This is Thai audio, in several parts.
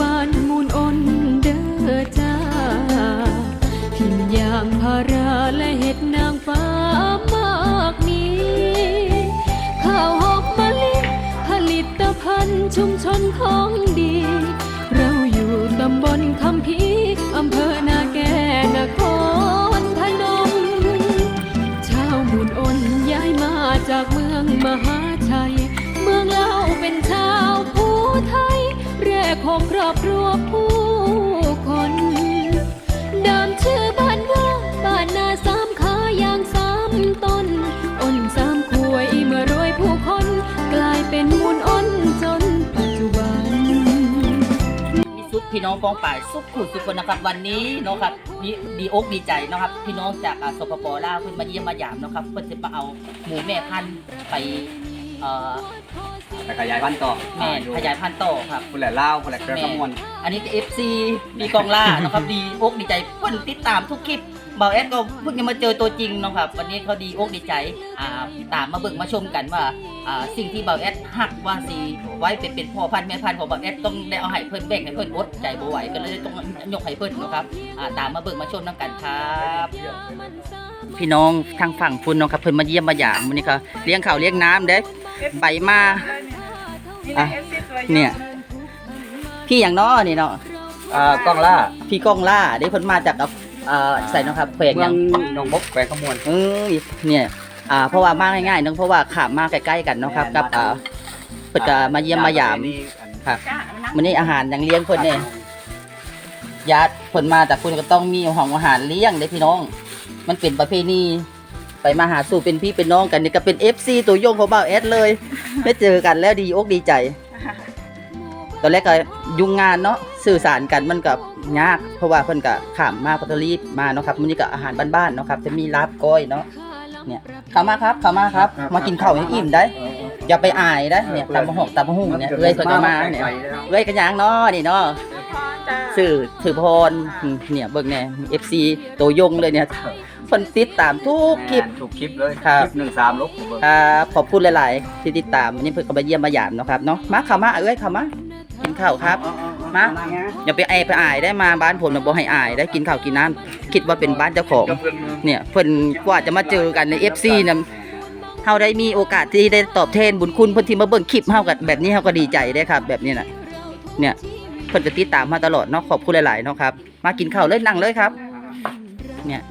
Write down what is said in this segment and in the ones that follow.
บ้านมูลอ้นเด้อจ้าทิมยางพาราและเห็ดนางฟ้ามากมีข้าวหอมมะลิผลิตภัณฑ์ชุมชนของดี เราอยู่ตำบลคำพีอำเภอนาแกนครพนมชาวมูลอ้นย้ายมาจากเมืองมหา ของครอบครัวผู้คน เดิมชื่อบ้านว่าบ้านนาสามขายางสามต้นอ้นสามขวยเมื่อรวยผู้คน กลายเป็นมูลอ้นจนปัจจุบัน มีสุดพี่น้องกองป่ายสุขขุดสุขคนนะครับวันนี้เนาะครับดีดีอกดีใจเนาะครับพี่น้องจากอ่าสปปลาวเพิ่นมาเยี่ยมมาหยามเนาะครับเพิ่นจะมาเอาหมูแม่พันธุ์ไปเอ่อ แต่ขยายพันธุ์ต่อแม่ขยายพันธุ์ต่อครับ คนแหล่เล่าวคนแหล่เครือขมวล อันนี้ก็ FC มีกองล่าเนาะครับ ดีอกดีใจเพิ่นติดตามทุกคลิปเบาแอดก็เพิ่งจะมาเจอตัวจริงเนาะครับ วันนี้เขาดีอกดีใจอ่าตามมาเบิ่งมาชมกันว่าอ่าสิ่งที่เบาแอดหักว่าสีไว้เป็นเป็นพ่อพันธุ์แม่พันธุ์ของเบาแอดต้องได้เอาให้เพิ่นแบ่งให้เพิ่นอดใจบ่ไหวก็เลยต้องยกให้เพิ่นเนาะครับอ่าตามมาเบิ่งมาชมนํกันครับ พี่น้องทางฝั่งพุ่นเนาะครับเพิ่นมาเยี่ยมมาหยามมื้อนี้ก็เลี้ยงข้าวเลี้ยงน้ำเด้ไปมา อะเนี่ยพี่อย่างน้อนี่เนาะอ่ากล้องล่าพี่ก้องล่าได้เพิ่นมาจากกับเอ่อใส่เนาะครับแขวงเมืหอยังงหนองบกแขวงขมวลเอ้ยเนี่ยอ่าเพราะว่ามาง่ายๆเนาะเพราะว่าขามมาใกล้ๆกันเนาะครับกับอ่าเพิ่นก็มาเยี่ยมมายาม ครับมื้อนี้อาหารยังเลี้ยงเพิ่นเนี่ยญาติเพิ่นมาจากคุณก็ต้องมีห้องอาหารเลี้ยงเด้พี่น้อง มันเป็นประเพณีไป มาหาสู่เป็นพี่เป็นน้องกันนี่ก็เป็น FC ตัวยงของบ่าวแอดเลย ได้เจอกันแล้วดีอกดีใจ ตอนแรกก็ยุ่งงานเนาะสื่อสารกันมันก็ยาก เพราะว่าเพิ่นก็ข้ามมาปัตตานีมาเนาะครับมื้อนี้ก็อาหารบ้านๆเนาะครับจะมีลาบก้อยเนาะเนี่ยเข้ามาครับเข้ามาครับ มากินข้าวให้อิ่มได้ อย่าไปอายได้เนี่ยตำมะฮอกตำมะหุ่งเนี่ยเอ้อยเพิ่นก็มาเนี่ยเอ้อยกันหยังเนาะนี่เนาะสื่อถือพรเนี่ยเบิ่งแน่ FC ตัวยงเลยเนี่ย เพิ่นติดตามทุกคลิป ถูกคลิปเลยครับ คลิปหนึ่งสามลบผมเบิ่งครับขอบคุณหลาย ๆ ที่ติดตามวันนี้เพิ่นก็มาเยี่ยมมาหยามเนาะครับเนาะมาเข้ามาเอ้ยเข้ามากินข้าวครับ มา อย่าไปไอายไปอายได้มาบ้านผมนะบ่ให้อายได้กินข้าวกินน้ำคิดว่าเป็นบ้านเจ้าของเนี่ยเพิ่นกว่าจะมาเจอกันใน FC นำเฮาได้มีโอกาสที่ได้ตอบแทนบุญคุณเพิ่นที่มาเบิ่งคลิปเฮากันแบบนี้เฮาก็ดีใจได้ครับ แบบนี้น่ะเนี่ยเพิ่นก็ติดตามมาตลอดเนาะขอบคุณหลาย ๆ เนาะครับ มากินข้าวเลยนั่งเลยครับ เนี่ย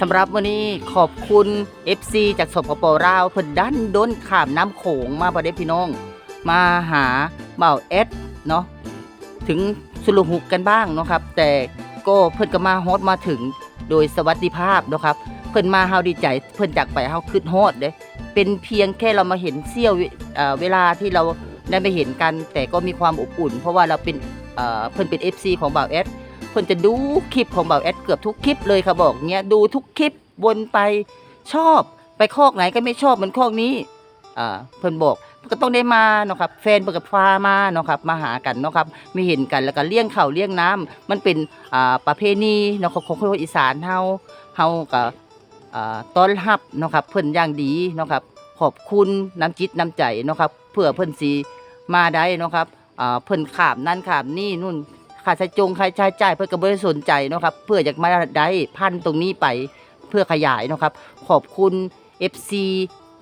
สำหรับวันนี้ขอบคุณ FC จากสปปลาวเพิ่นดันด้นขามน้ำโขงมาบ่ได้พี่น้อง มาหาเบ่าวเอสเนาะถึงสุลหุกกันบ้างเนาะครับ แต่ก็เพิ่นก็มาฮอดมาถึงโดยสวัสดิภาพเนาะครับ เพิ่นมาเฮาดีใจ เพิ่นจากไปเฮาคิดฮอดเด้เป็นเพียงแค่เรามาเห็นเสี้ยวเเวลาที่เราได้ไปเห็นกัน แต่ก็มีความอบอุ่น เพราะว่าเราเป็นเอ่อเพิ่นเป็น FC ของบ่าวเอส เพิ่นจะดูคลิปของบ่าวเอสเกือบทุกคลิปเลยค่ะบอกเนี้ยดูทุกคลิปวนไปชอบไปคอกไหนก็ไม่ชอบเหมือนคอกนี้อ่าเพิ่นบอกก็ต้องได้มาเนาะครับแฟนเพิ่นกับฟ้ามาเนาะครับมาหากันเนาะครับม่เห็นกันแล้วก็เลี้ยงเข้าเลี้ยงน้ำมันเป็นอ่าประเพณีเนาะของคนอีสานเฮาเฮาก็อ่าต้อนรับเนาะครับเพิ่นอย่างดีเนาะครับขอบคุณน้ำจิตน้ำใจเนาะครับเพื่อเพิ่นสีมาได้เนาะครับอ่าเพิ่นขามนั่นขามนี่นู่น ค่าใช้จงค่าใช้จ่ายเพิ่นก็บ่ได้สนใจเนาะครับเพื่ออยากมาได้พันตรงนี้ไปเพื่อขยายเนาะครับขอบคุณ FC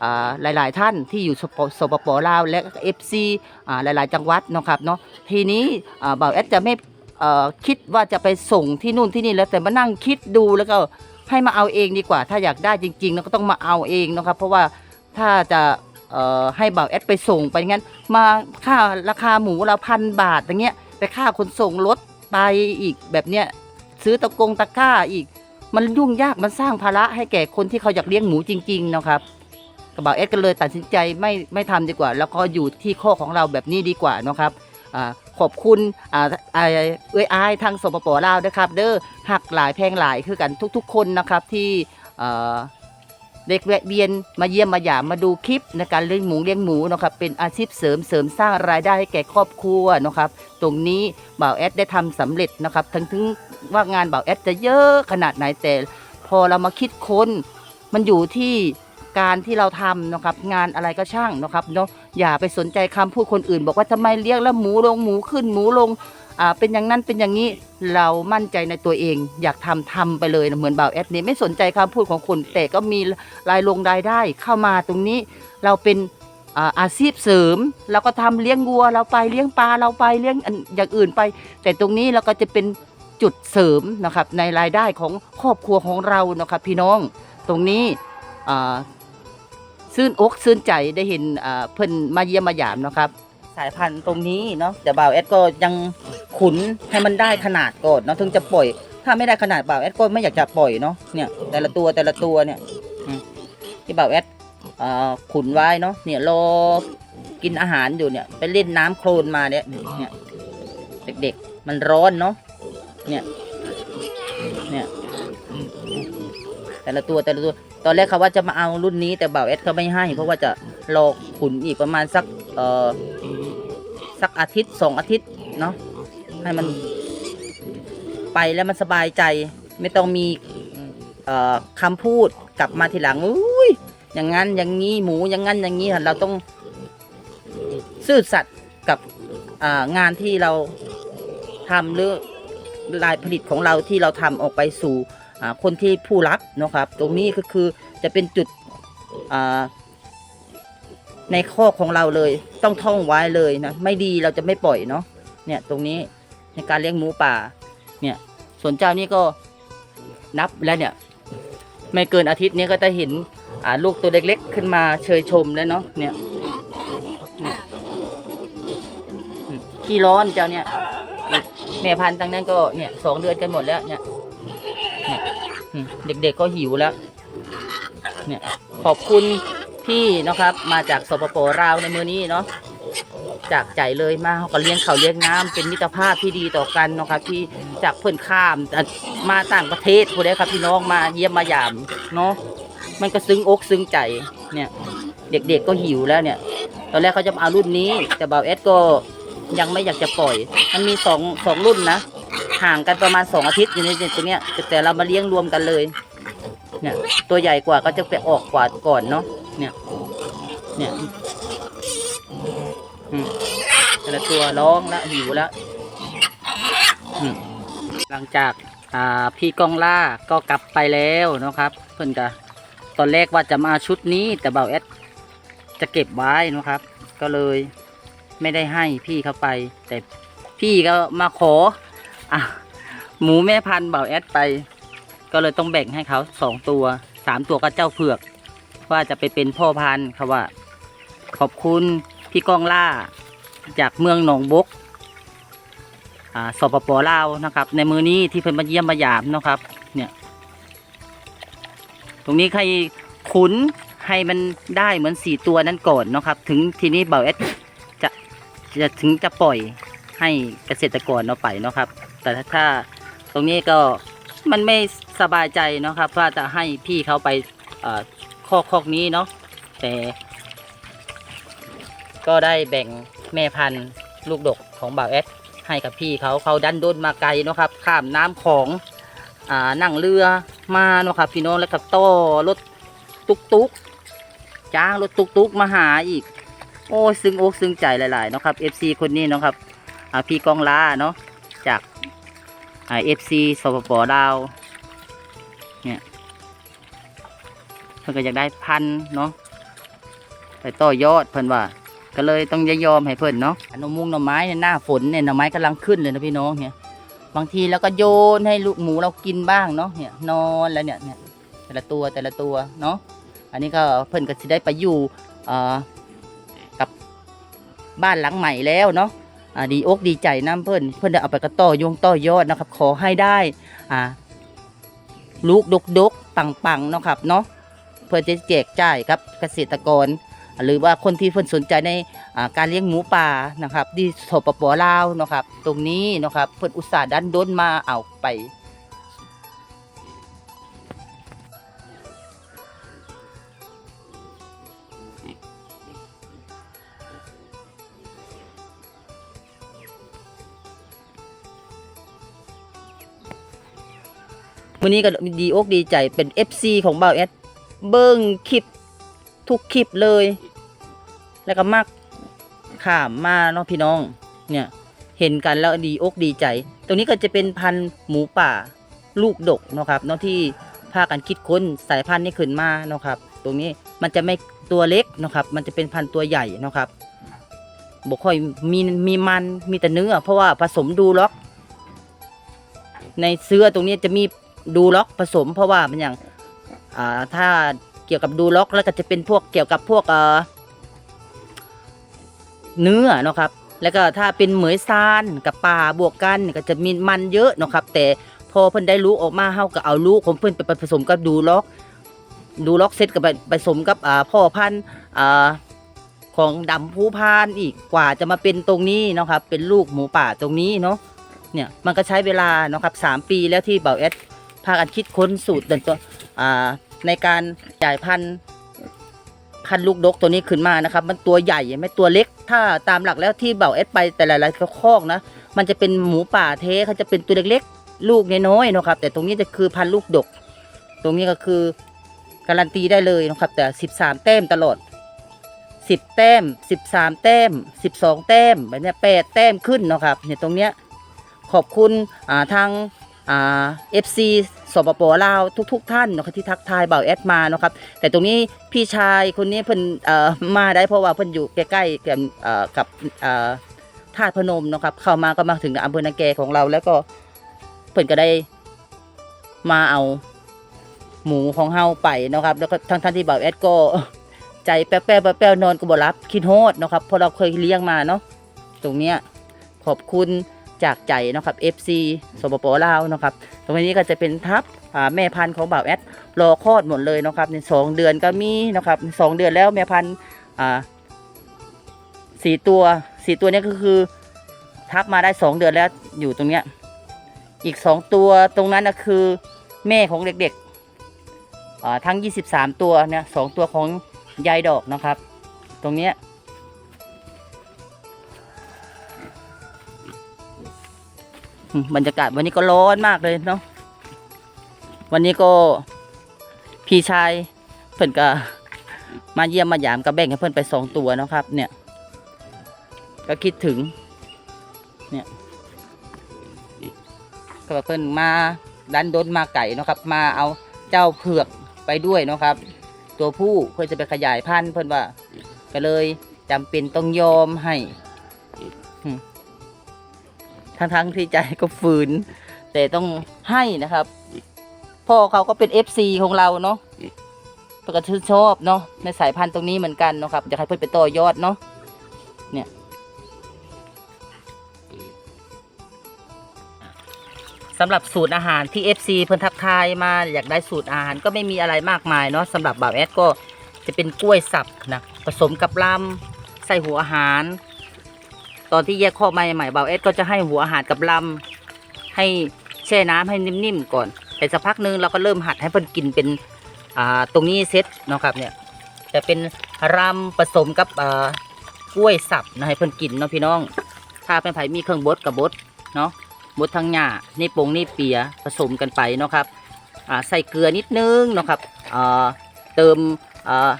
อ่าหลาย ๆ ท่านที่อยู่สปสปปลาวและ FC อ่าหลาย ๆ จังหวัดเนาะครับเนาะทีนี้อ่าบ่าวแอดจะไม่เอ่อคิดว่าจะไปส่งที่นู่นที่นี่แล้วแต่มานั่งคิดดูแล้วก็ให้มาเอาเองดีกว่า ถ้าอยากได้จริงๆแล้วก็ต้องมาเอาเองนะครับ เพราะว่าถ้าจะเอ่อให้บ่าวแอดไปส่งไปงั้น มาค่าราคาหมูเราพันบาทอย่างเงี้ย แต่ค่าขนส่งรถไปอีกแบบเนี้ยซื้อตะกงตะกร้าอีก มันยุ่งยากมันสร้างภาระให้แก่คนที่เขาอยากเลี้ยงหมูจริงๆนะครับกระบ่าเอสก็เลยตัดสินใจไม่ไม่ทำดีกว่า แล้วก็อยู่ที่ข้อของเราแบบนี้ดีกว่านะครับอขอบคุณอ่าอ่าเอ้ยอายทางสปปลาวนะครับ เด้อหักหลายแพงหลายคือกันทุกๆ คนนะครับที่ เด็กแวะเวียนมาเยี่ยมมาหยามมาดูคลิปในการเลี้ยงหมูเลี้ยงหมูนะครับเป็นอาชีพเสริมเสริมสร้างรายได้ให้แก่ครอบครัวนะครับตรงนี้บ่าวแอดได้ทำสำเร็จนะครับทั้งถึงว่างานบ่าวแอดจะเยอะขนาดไหนแต่ พอเรามาคิดค้น มันอยู่ที่การที่เราทำนะครับงานอะไรก็ช่างนะครับเนาะอย่าไปสนใจคำพูดคนอื่น บอกว่าทำไมเลี้ยงแล้วหมูลงหมูขึ้นหมูลง เป็นอย่างนั้นเป็นอย่างนี้เรามั่นใจในตัวเอง อยากทำทำไปเลยนะเหมือนบ่าวแอดนี่ไม่สนใจคำพูดของคนแต่ก็มีรายลงรายได้เข้ามาตรงนี้เราเป็นอ่าอาชีพเสริมเราก็ทำเลี้ยงวัว เราไปเลี้ยงปลาเราไปเลี้ยงอันอย่างอื่นไป แต่ตรงนี้เราก็จะเป็นจุดเสริมนะครับในรายได้ของครอบครัวของเรานะครับพี่น้องตรงนี้อ่าซื่นอกซื่นใจได้เห็นอ่าเพิ่นมาเยี่ยมมาหยามนะครับ สายพันธุ์ตรงนี้เนาะแต่บ่าวแอดก็ยังขุนให้มันได้ขนาดก่อนเนาะถึงจะปล่อย ถ้าไม่ได้ขนาดบ่าวแอดก็ไม่อยากจะปล่อยเนาะเนี่ยแต่ละตัวแต่ละตัวเนี่ยอืมที่บ่าวแอดอ่าขุนไว้เนาะเนี่ยรอกินอาหารอยู่เนี่ยไปเล่นน้ำโคลนมาเนี่ยเนี่ยเด็กๆมันร้อนเนาะเนี่ยเนี่ยแต่ละตัวแต่ละตัว ตอนแรกเขาว่าจะมาเอารุ่นนี้แต่บ่าวเอสเขาไม่ให้ เพราะว่าจะรอขุนอีกประมาณสักเอ่อ สักอาทิตย์สองอาทิตย์เนาะให้มันไปแล้วมันสบายใจ ไม่ต้องมีเอ่อคำพูดกลับมาทีหลังอุ้ยอย่างนั้นอย่างนี้หมูอย่างนั้นอย่างนี้ค่ะเราต้องซื่อสัตย์กับอ่างานที่เราทำหรือลายผลิตของเราที่เราทำออกไปสู่อ่าคนที่ผู้รับเนอะครับ ตรงนี้ก็คือจะเป็นจุดอ่า ในข้อของเราเลย ต้องท่องไว้เลยนะไม่ดีเราจะไม่ปล่อยเนาะเนี่ยตรงนี้ในการเลี้ยงหมูป่า เนี่ยส่วนเจ้านี่ก็นับแล้วเนี่ย ไม่เกินอาทิตย์นี้ก็จะเห็นอ่าลูกตัวเล็กๆ ขึ้นมาเชยชมแล้วเนาะเนี่ยขี้ร้อนเจ้าเนี่ยแม่พันธุ์ตั้งนั้นก็เนี่ยสองเดือนกันหมดแล้วเนี่ยเด็กๆก็หิวแล้ว เนี่ยขอบคุณ พี่นะครับ มาจากสปปลาวในมือนี้เนาะจากใจเลยมาเขาก็เลี้ยงเขาเลี้ยงน้ำเป็นมิตรภาพที่ดีต่อกันเนาะครับที่จากเพื่อนข้ามมาต่างประเทศผู้ใดครับพี่น้องมาเยี่ยมมายามเนาะมันก็ซึ้งอกซึ้งใจเนี่ย เด็กๆก็หิวแล้วเนี่ย ตอนแรกเขาจะเอารุ่นนี้ แต่บ่าวเอสก็ยังไม่อยากจะปล่อย มันมีสองสองรุ่นนะห่างกันประมาณสองอาทิตย์อยู่ในตรงเนี้ยแต่แต่เรามาเลี้ยงรวมกันเลย เนี่ย ตัวใหญ่กว่าก็จะไปออกกว่าก่อนเนาะ เนี่ยเนี่ยอืมแต่ละตัวร้องแล้วหิวแล้วอืมหลังจากอ่าพี่กองล่าก็กลับไปแล้วนะครับ เพิ่อนก็ตอนแรกว่าจะมาชุดนี้แต่เบาวเอสจะเก็บไว้นะครับ ก็เลยไม่ได้ให้พี่เขาไป แต่พี่ก็มาขออะหมูแม่พันธุ์เบาแอดไป ก็เลยต้องแบ่งให้เขาสองตัวสามตัวก็เจ้าเผือก ว่าจะไปเป็นพ่อพันธุ์เขาว่า ขอบคุณพี่กองล่า จากเมืองหนองบกอ่าสปปลาวนะครับ ในมือนี้ที่เพิ่นมาเยี่ยมมาหยามเนาะครับ เนี่ย ตรงนี้ใครขุนให้มันได้เหมือนสี่ตัวนั้นก่อนเนาะครับ ถึงทีนี้เบาเอสจะจะถึงจะปล่อยให้เกษตรกรเอาไปเนาะครับ แต่ถ้าตรงนี้ก็มันไม่สบายใจเนาะครับ ว่าจะให้พี่เขาไป คอกคอกนี้เนาะแต่ ก็ได้แบ่งแม่พันธุ์ลูกดกของบ่าวเอสให้กับพี่เขาเขาดันด้นมาไกลเนาะครับ ข้ามน้ำของอ่านั่งเรือมาเนาะครับ พี่น้องแล้วก็โต้รถตุกตุกจ้างรถตุกตุกมาหาอีก โอ้ซึ้งอกซึ้งใจหลายๆเนาะครับ FC คนนี้เนาะครับพี่กองลาเนาะจากเอ่า FC สปปลาว เพิ่นก็อยากได้พันเนาะไปต่อยอดเพิ่นว่า ก็เลยต้องยอมให้เพิ่นเนาะหน่อมุงหน่อไม้เนี่ยหน้าฝนเนี่ยหน่อไม้กำลังขึ้นเลยนะพี่น้องเนี่ยบางทีแล้วก็โยนให้ลูกหมูเรากินบ้างเนาะเนี่ยนอนแล้วเนี่ยเนี่ยแต่ละตัวแต่ละตัวเนาะอันนี้ก็เพิ่นก็สิได้ไปอยู่อ่อกับบ้านหลังใหม่แล้วเนาะอ่าดีอกดีใจน้ำเพิ่นเพิ่นได้เอาไปกระต่อยงต่อยอดนะครับ ขอให้ได้อ่าลูกดกดกปังปังเนาะครับเนาะ พื่อจะแจกจ่ายกับเกษตรกร หรือว่าคนที่เพิ่นสนใจในการเลี้ยงหมูป่านะครับที่สปปลาวนะครับ ตรงนี้นะครับเพิ่นอุตส่าห์ดันด้นมาเอาไปวันนี้ก็ดีอกดีใจเป็น FC ของเบาวแอด เบิ้งคลิปทุกคลิปเลย แล้วก็มักขามมาเนาะพี่น้อง เนี่ย เห็นกันแล้วดีอกดีใจ ตรงนี้ก็จะเป็นพันธุ์หมูป่าลูกดกเนาะครับเนาะที่พากันคิดค้นสายพันธุ์นี้ขึ้นมาเนาะครับ ตรงนี้มันจะไม่ตัวเล็กเนาะครับ มันจะเป็นพันธุ์ตัวใหญ่เนาะครับบ่ค่อยมีมีมันมีแต่เนื้อ เพราะว่าผสมดูล็อก ในเสื้อตรงนี้จะมีดูล็อกผสม เพราะว่ามันอย่าง อ่าถ้าเกี่ยวกับดูล็อกแล้วก็จะเป็นพวกเกี่ยวกับพวกเอ่อเนื้อเนาะครับแล้วก็ถ้าเป็นเหมยซานกับปลาบวกกันก็จะมีมันเยอะเนาะครับ แต่พอเพิ่นได้ลูกออกมาเฮาก็เอาลูกของเพิ่นไปผสมกับดูล็อกดูล็อกเซตกับผสมกับอ่าพ่อพันธุ์อ่าของดำผู้พานอีกกว่าจะมาเป็นตรงนี้เนาะครับ เป็นลูกหมูป่าตรงนี้เนาะเนี่ยมันก็ใช้เวลาเนาะครับสามปีแล้วที่เบาแอดพากันคิดค้นสูตรเดินตัวในการจ่ายพันธุ์พันลูกดกตัวนี้ขึ้นมานะครับ มันตัวใหญ่ไม่ตัวเล็ก ถ้าตามหลักแล้วที่เบาเอสไปแต่หลายๆคอกนะ มันจะเป็นหมูป่าเทเขาจะเป็นตัวเล็กๆ ลูกน้อยๆนะครับ แต่ตรงนี้จะคือพันลูกดก ตรงนี้ก็คือการันตีได้เลยนะครับ แต่สิบสามแต้มตลอดสิบแต้มสิบสามแต้มสิบสองแต้มแบบนี้แปดแต้มขึ้นนะครับเนี่ยตรงเนี้ยขอบคุณทางเอฟซี สปปลาวทุก ๆ ท่านนะครับที่ทักทายเบาแอดมาเนาะครับแต่ตรงนี้พี่ชายคนนี้เพิ่นเอ่อมาได้เพราะว่าเพิ่นอยู่ใกล้ๆกับเอ่อกับเอ่อธาตุพนมเนาะครับเข้ามาก็มาถึงอำเภอนาแกของเราแล้วก็เพิ่นก็ได้มาเอาหมูของเฮาไปเนาะครับแล้วก็ทั้งท่านที่เบาแอดก็ใจแป๊ะๆแป๊ะๆนอนก็บ่รับคิดโฮดเนาะครับเพราะเราเคยเลี้ยงมาเนาะตรงเนี้ยขอบคุณ จากใจนะครับ FC สปปลาวเนาะครับตรงนี้ก็จะเป็นทับแม่พันธุ์ของบ่าวแอดรอคลอดหมดเลยนะครับในสองเดือนก็มีนะครับสองเดือนแล้วแม่พันธุ์สี่ตัวสี่ตัวนี้ก็คือทับมาได้สองเดือนแล้วอยู่ตรงเนี้ยอีกสองตัวตรงนั้นก็คือแม่ของเด็กๆทั้งยี่สิบสามตัวเนี่ยสองตัวของยายดอกนะครับ ตรงเนี้ย บรรยากาศวันนี้ก็ร้อนมากเลยเนาะวันนี้ก็พี่ชายเพิ่นก็มาเยี่ยมมาหยามก็แบ่งให้เพิ่นไปสองตัวเนาะครับ เนี่ย ก็คิดถึง เนี่ยก็เพิ่นมาดันดนมาไก่เนาะครับ มาเอาเจ้าเผือกไปด้วยเนาะครับ ตัวผู้เพื่อจะไปขยายพันธุ์เพิ่นว่า ก็เลยจำเป็นต้องยอมให้ ทั้งทั้งๆที่ใจก็ฝืน แต่ต้องให้นะครับ พ่อเขาก็เป็น FC ของเราเนาะเพื่อนก็ชื่นชอบเนาะในสายพันธุ์ตรงนี้เหมือนกันเนาะครับอยากให้เพื่อนไปต่อยอดเนาะเนี่ยสำหรับสูตรอาหารที่ FC เพิ่นทักทายมาอยากได้สูตรอาหารก็ไม่มีอะไรมากมายเนาะสำหรับบ่าวแอดก็จะเป็นกล้วยสับนะผสมกับลำใส่หัวอาหาร ตอนที่แยกข้อมาใหม่ๆบ่าเอสก็จะให้หัวอาหารกับลำให้แช่น้ำให้นิ่มๆก่อนแต่สักพักนึงเราก็เริ่มหัดให้เพิ่นกินเป็นอ่าตรงนี้เซตเนาะครับเนี่ยจะเป็นรำผสมกับอ่ากล้วยสับนะให้เพิ่นกินเนาะพี่น้อง ถ้าเป็นไผมีเครื่องบดกับบดเนาะบดทั้งหญ้านี่ปงนี่เปียผสมกันไปเนาะครับอ่าใส่เกลือนิดนึงเนาะครับอ่าเติมอ่า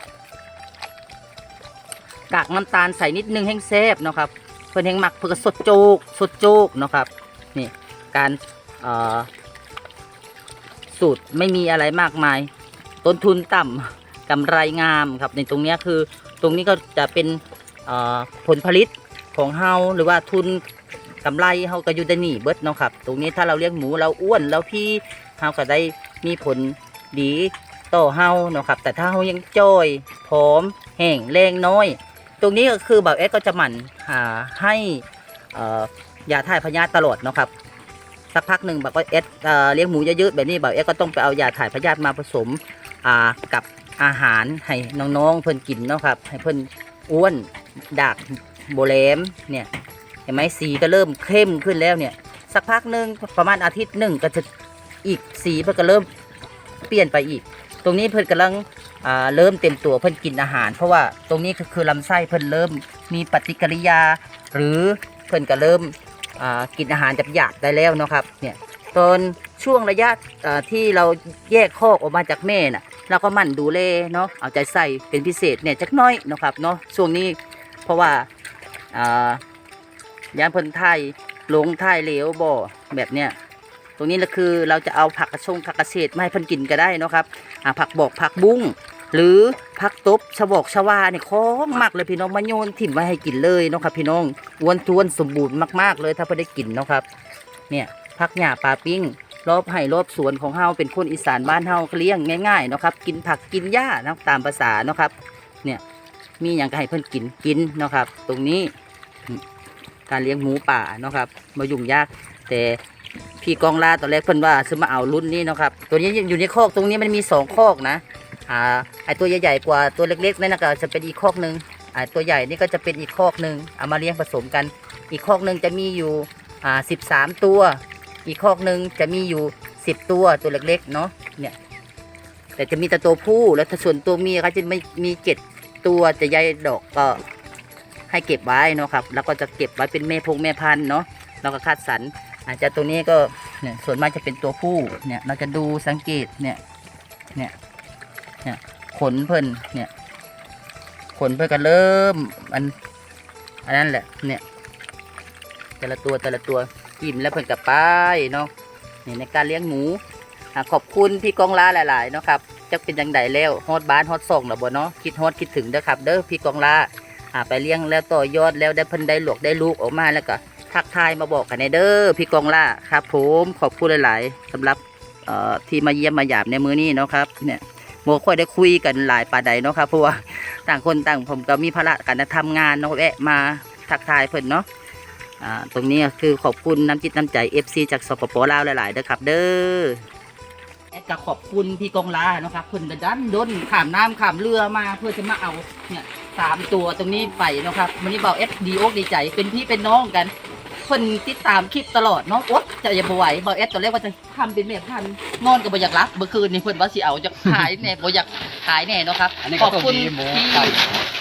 กากน้ำตาลใส่นิดนึงให้แซ่บเนาะครับ เพิ่นแหงหมักเพื่อสดโจกสดโจกเนาะครับนี่การสูตรไม่มีอะไรมากมาย ต้นทุนต่ำกำไรงามครับในตรงนี้คือตรงนี้ก็จะเป็นผลผลิตของเฮาหรือว่าทุนกำไรเฮาก็อยู่ได้นี่เบิดเนาะครับ ตรงนี้ถ้าเราเลี้ยงหมูเราอ้วนแล้วพี่เฮาก็ได้มีผลดีต่อเฮาเนาะครับ แต่ถ้าเฮายังจ้อยผอมแห้งแรงน้อย ตรงนี้ก็คือแบ่าวเอสก็จะหมั่น ให้ยาถ่ายพยาธิตลอดนะครับสักพักหนึ่งบ่าวเอสเอ่อเลี้ยงหมูเยอะๆแบบนี้บ่าวเอสก็ต้องไปเอายาถ่ายพยาธิมาผสมกับอาหารให้น้องๆเพิ่นกินเนาะครับให้เพิ่นอ้วนดากโบแลมเนี่ยเห็นไหมสีก็เริ่มเข้มขึ้นแล้วเนี่ย สักพักหนึ่งประมาณอาทิตย์หนึ่งก็จะอีกสีเพิ่นก็เริ่มเปลี่ยนไปอีก ตรงนี้เพิ่นกำลังอ่าเริ่มเต็มตัวเพิ่นกินอาหาร เพราะว่าตรงนี้คือลำไส้เพิ่นเริ่มมีปฏิกิริยา หรือเพิ่นก็เริ่มอ่ากินอาหารจับหยาดได้แล้วเนาะครับเนี่ยตอนช่วงระยะที่เราแยกคอกออกมาจากแม่น่ะเราก็มั่นดูแลเนาะเอาใจใส่เป็นพิเศษเนี่ยจักน้อยเนาะครับเนาะช่วงนี้เพราะว่าอ่ายานเพิ่นไทยลงไทยเหลวบ่แบบเนี้ย ตรงนี้ละคือเราจะเอาผักกระชงผักกระเกษมาให้พิ่นกินก็ได้นะครับผักบอกผักบุ้งหรือผักตบชะบอกชะวาเนี่ยของมากเลยพี่น้องมาโยนถิ่มไว้ให้กินเลยนะครับพี่น้องอ้วนท้วนสมบูรณ์มากๆเลยถ้าเพิ่ได้กินนะครับเนี่ยผักหญ้าปลาปิ้งรอบไห่รอบสวนของเฮาเป็นคนอีสานบ้านเฮาเลี้ยงง่ายๆนะครับกินผักกินหญ้านะตามภาษานะครับเนี่ยมีอย่างก็ให้เพิ่นกินกินนะครับ ตรงนี้การเลี้ยงหมูป่านะครับมายุ่งยากแต่ พี่กองลาตอนแรกเพิ่นว่าซื้อมาเอารุ่นนี้เนาะครับ ตัวนี้อยู่ในคอกตรงนี้มันมีสองคอกนะอ่าไอตัวใหญ่ๆกว่าตัวเล็กๆนั่นก็จะเป็นอีกคอกหนึ่งอ่าตัวใหญ่นี่ก็จะเป็นอีกคอกหนึ่งเอามาเลี้ยงผสมกัน อีกคอกหนึ่งจะมีอยู่อ่าสิบสามตัว อีกคอกหนึ่งจะมีอยู่สิบตัวตัวเล็กๆเนาะเนี่ยแต่จะมีแต่ตัวผู้แล้วถ้าส่วนตัวเมียก็จะไม่มีเจ็ดตัวจะใยดอกก็ให้เก็บไว้เนาะครับ แล้วก็จะเก็บไว้เป็นแม่พงแม่พันธุ์เนาะแล้วก็คัดสรร อาจจะตัวนี้ก็เนี่ยส่วนมากจะเป็นตัวผู้เนี่ย เราจะดูสังเกตเนี่ยเนี่ยเนี่ยขนเพิ่นเนี่ย ขนเพิ่นก็เริ่มอันอันนั้นแหละเนี่ย แต่ละตัวแต่ละตัวอิ่มแล้วเพิ่นกลับไปเนาะนี่ในการเลี้ยงหมูขอบคุณพี่กองลาหลายๆเนาะครับจะเป็นยังไงแล้วฮอดบ้านฮอดส่งหรอบ่เนาะคิดฮอดคิดถึงเด้อครับ เด้อพี่กองลาอ่าไปเลี้ยงแล้วต่อยอดแล้วได้เพิ่นได้หลวกได้ลูกออกมาแล้วก็ ทักทายมาบอกกันในเด้อพี่กองลาครับผมขอบคุณหลาย ๆสำหรับที่มาเยี่ยมมาหยาบในมือนี้เนาะครับเนี่ยโมค่อยได้คุยกันหลายปาใดเนาะครับเพราะว่าต่างคนต่างผมก็มีภาระการทำงานเนาะแวะมาทักทายเพิ่นเนาะตรงนี้คือขอบคุณน้ำจิตน้ำใจ FC จากสปปลาวหลาย ๆ เด้อครับ เด้อแอดก็ขอบคุณพี่กองลาเนาะครับเพิ่นก็ดันด้นขามน้ำขามเรือมาเพื่อจะมาเอาเนี่ยสามตัวตรงนี้ไปเนาะครับวันนี้เบาเอสดีโอกดีใจเป็นพี่เป็นน้องกัน คนติดตามคลิปตลอดเนาะโอ๊ตจะอย่าบ่ไหวเบาเอสตอนแรกว่าจะทำเป็นแม่พันธุ์นอนก็บ่อยากรับเมื่อคืนนี่เพิ่นว่าสิเอาจะขายแน่บ่อยากขายแน่เนาะครับอันนี้ขก็อบต้องคุณมีหมูพี่ไก่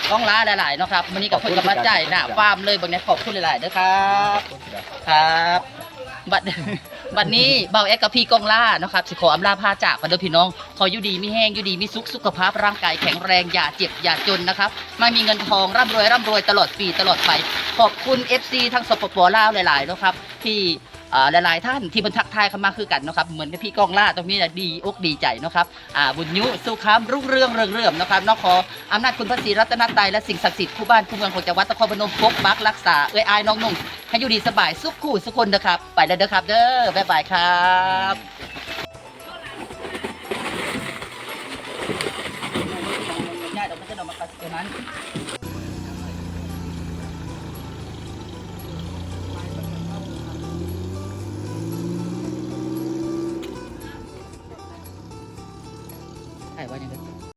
กองลาหลายๆเนาะครับวันนี้กับเพิ่นก็มาจ่ายหน้าฟาร์มเลยบางเนี้ยขอบคุณหลายๆเด้อครับ ครับ บัด วันนี้เบาแอกกับพี่กองล่านะครับสิขออำลาพาจากกันเด้อพี่น้อง ขออยู่ดีมีแห้งอยู่ดีมีสุขสุขภาพร่างกายแข็งแรงอย่าเจ็บอย่าจนนะครับมามีเงินทองร่ำรวยร่ำรวยตลอดปีตลอดไป ขอบคุณ FC ทั้งสปปลาวหลายๆนะครับที่ หลายๆท่านที่บันทักทายเข้ามาคือกันนะครับเหมือนกับพี่กองล่าตรงนี้นะดีอกดีใจนะครับอ่าบุญยุสุขามรุ่งเรืองเรืองเรือมนะครับนาะขออำนาจคุณพระศรีรัตนตรัยและสิ่งศักดิ์สิทธิ์คู่บ้านคู่เมืองของจังหวัดนครพนมปกปักรักษาเอ้ยอายน้องนุ่งให้อยู่ดีสบายสุขคู่สุขคนนะครับ ไปแล้วเด้อครับ เด้อบ๊ายบายครับ